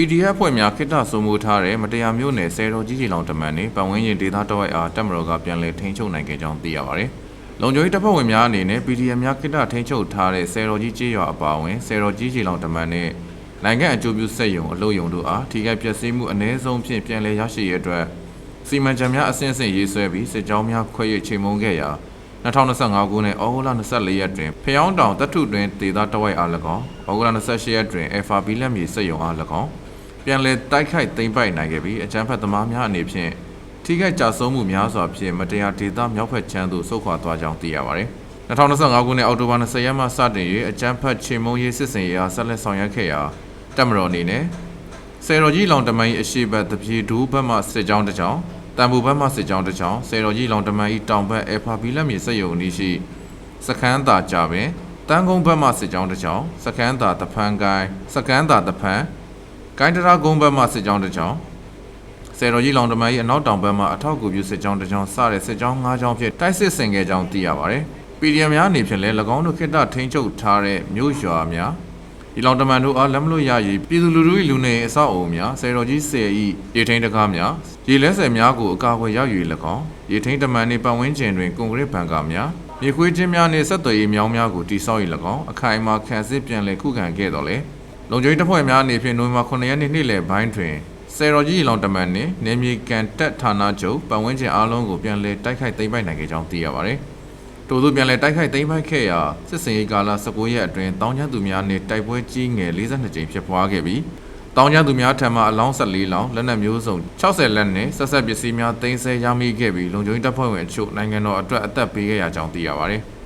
PDF ဖွဲ့များခိတ္တစိုးမိုးထားတဲ့မတရားမျိုးနယ်ဆယ်တော်ကြီးကြီးလောင်တမန်နေပတ်ဝန်းကျင်ဒေသတဝိုက်အားတက်မတော်ကပြန်လည်ထိန်းချုပ်နိုင်ခဲ့ကြောင်းသိရပါတယ်။လုံခြုံရေးတပ်ဖွဲ့ဝင်များအနေနဲ့ PDF များခိတ္တထိန်းချုပ်ထားတဲ့ဆယ်တော်ကြီးကြေးရွာအပါအဝင်ဆယ်တော်ကြီးကြီးလောင်တမန်နဲ့နိုင်ငံအကျိုးပြုစက်ယုံအလို့ယုံတို့အားထိခိုက်ပျက်စီးမှုအ ਨੇ ဆုံးဖြင့်ပြန်လည်ရရှိရတဲ့အတွက်စီမံချက်များအဆင့်ဆင့်ရေးဆွဲပြီးစစ်ကြောင်းများခွဲ၍ချိန်မုံခဲ့ရာ2025ခုနှစ်ဩဂုတ်လ24ရက်တွင်ဖျောင်းတောင်တပ်ထုတွင်ဒေသတဝိုက်အား၎င်းဩဂုတ်လ28ရက်တွင် FRB လက်မြေစက်ယုံအား၎င်း ပြန်လည်တိုက်ခိုက်သိမ်းပိုက်နိုင်ခဲ့ပြီးအကြမ်းဖက်သမားများအနေဖြင့်ထိခိုက်ကြဆုံးမှုများစွာဖြင့်မတရားဒေသမြောက်ဖက်ချမ်းသို့ဆုတ်ခွာသွားကြောင်းသိရပါတယ်။2025ခုနှစ်အောက်တိုဘာ20ရက်မှစတင်၍အကြမ်းဖက်ချေမှုန်းရေးစစ်စင်ရေးအားဆက်လက်ဆောင်ရွက်ခဲ့ရာတပ်မတော်အနေနဲ့ဆယ်တော်ကြီးလောင်တမန်၏အရှိတ်ဘက်တပြေဒူးဘက်မှစစ်ကြောင်းတစ်ကြောင်းတန်ဘူဘက်မှစစ်ကြောင်းတစ်ကြောင်းဆယ်တော်ကြီးလောင်တမန်၏တောင်ဘက်အဖာဘီလက်မြေစက်ယုံအနီးရှိစခန်းသာကြပင်တန်းကုန်းဘက်မှစစ်ကြောင်းတစ်ကြောင်းစခန်းသာတဖန်ကိုင်းစခန်းသာတဖန် ကိုင်းတရာကုန်းဘက်မှစစ်ကြောင်းတစ်ကြောင်းဆယ်တော်ကြီးလောင်တမန်၏အနောက်တောင်ဘက်မှအထောက်အကူပြုစစ်ကြောင်းတစ်ကြောင်းစတဲ့စစ်ကြောင်း၅ကြောင်းဖြင့်တိုက်စစ်ဆင်ခဲ့ကြောင်းသိရပါတယ်။ PDM များအနေဖြင့်လည်း၎င်းတို့ခိတ္တထိန်းချုပ်ထားတဲ့မြို့ရွာများဒီလောင်တမန်တို့အားလက်မလို့ရည်ပြည်သူလူထု၏လူနေအဆောက်အအုံများဆယ်တော်ကြီးဆယ်၏ရေထိန်တကားများရေလဲဆယ်များကိုအကာအကွယ်ရယူ၎င်းရေထိန်တမန်နှင့်ပတ်ဝန်းကျင်တွင်ကွန်ကရစ်ဘန်ကာများမြေခွေးချင်းများနှင့်ဆက်သွယ်ရေးမြောင်းများကိုတိစောက်၍၎င်းအခိုင်အမာခံစစ်ပြန်လည်ခုခံခဲ့တော်လဲ လုံခြုံရေးတပ်ဖွဲ့များအနေဖြင့်နိုဝင်ဘာ9ရက်နေ့နေ့လယ်ပိုင်းတွင်ဆယ်တော်ကြီးလောင်တမန်နှင့်နေမြေကန်တက်ဌာနချုပ်ပတ်ဝန်းကျင်အားလုံးကိုပြန်လည်တိုက်ခိုက်သိမ်းပိုက်နိုင်ခဲ့ကြောင်းသိရပါသည်။ထို့သောပြန်လည်တိုက်ခိုက်သိမ်းပိုက်ခဲ့ရာစစ်စင်ရေးကာလ19ရက်အတွင်းတောင်ကျသူများနှင့်တိုက်ပွဲကြီးငယ်42ကြိမ်ဖြစ်ပွားခဲ့ပြီးတောင်ကျသူများထံမှအလောင်း14လောင်းလက်နက်မျိုးစုံ60လက်နှင့်ဆက်ဆက်ပစ္စည်းများသိမ်းဆည်းရမိခဲ့ပြီးလုံခြုံရေးတပ်ဖွဲ့ဝင်အချို့နိုင်ငံတော်အတွက်အသက်ပေးခဲ့ရကြောင်းသိရပါသည်။